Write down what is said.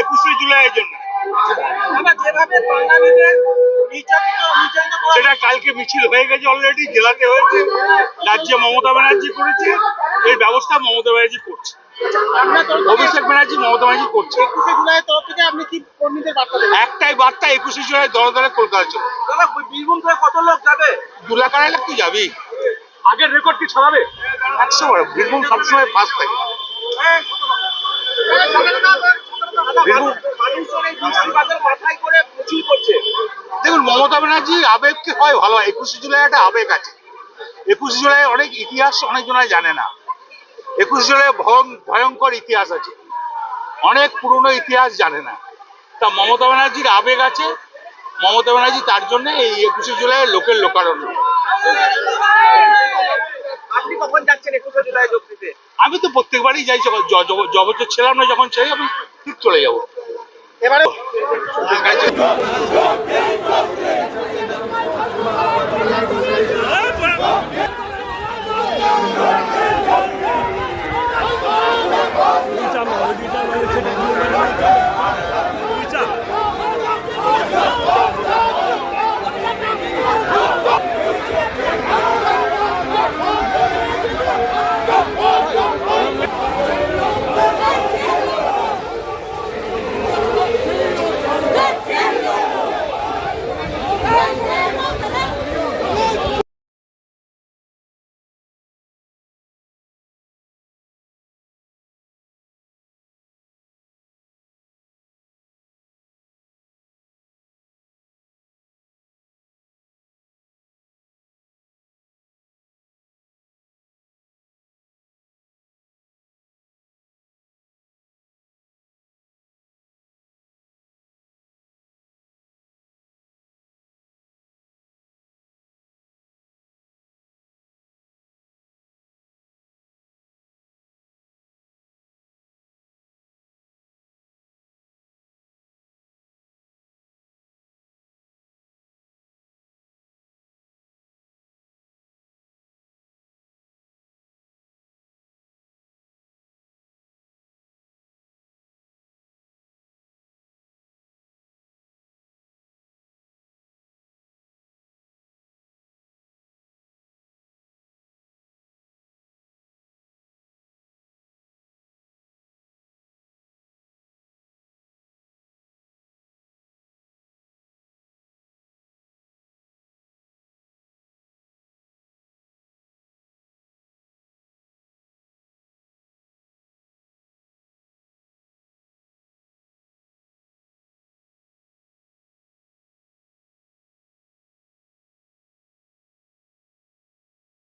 একুশে জুলাইয়ের জন্য। সেটা কালকে মিছিল হয়ে গেছে অলরেডি জেলাতে হয়েছে রাজ্যে মমতা ব্যানার্জি করেছে এই ব্যবস্থা মমতা ব্যানার্জি করছে। অভিষেক ব্যানার্জি মমতা ব্যানার্জি করছে। একুশে জুলাই তরফ থেকে আপনি কি কর্মীদের বার্তা একটাই বার্তা একুশে জুলাই দলে দলে কলকাতা চলে বীরভূম থেকে কত লোক যাবে? দু লাখ আড়াই লাখ তুই যাবি আগের রেকর্ড কি ছড়াবে? একশো বার বীরভূম সবসময় ফার্স্ট থাকে। দেখুন মমতা ব্যানার্জির আবেগ কি হয়? ভালো একুশে জুলাই একটা আবেগ আছে। একুশে জুলাই অনেক ইতিহাস অনেকজনাই জানে না। একুশে জুলাই ভয়ঙ্কর ইতিহাস আছে। অনেক পুরনো ইতিহাস জানে না। তা মমতা ব্যানার্জির আবেগ আছে। মমতা ব্যানার্জি তার জন্য এই একুশে জুলাই লোকের লোকারণ্য। আপনি কখন যাচ্ছেন একুশে জুলাই যোগ দিতে? আমি তো প্রত্যেকবারই যাই যখন ছিলাম না যখন চাই আমি ঠিক চলে যাব। এবারে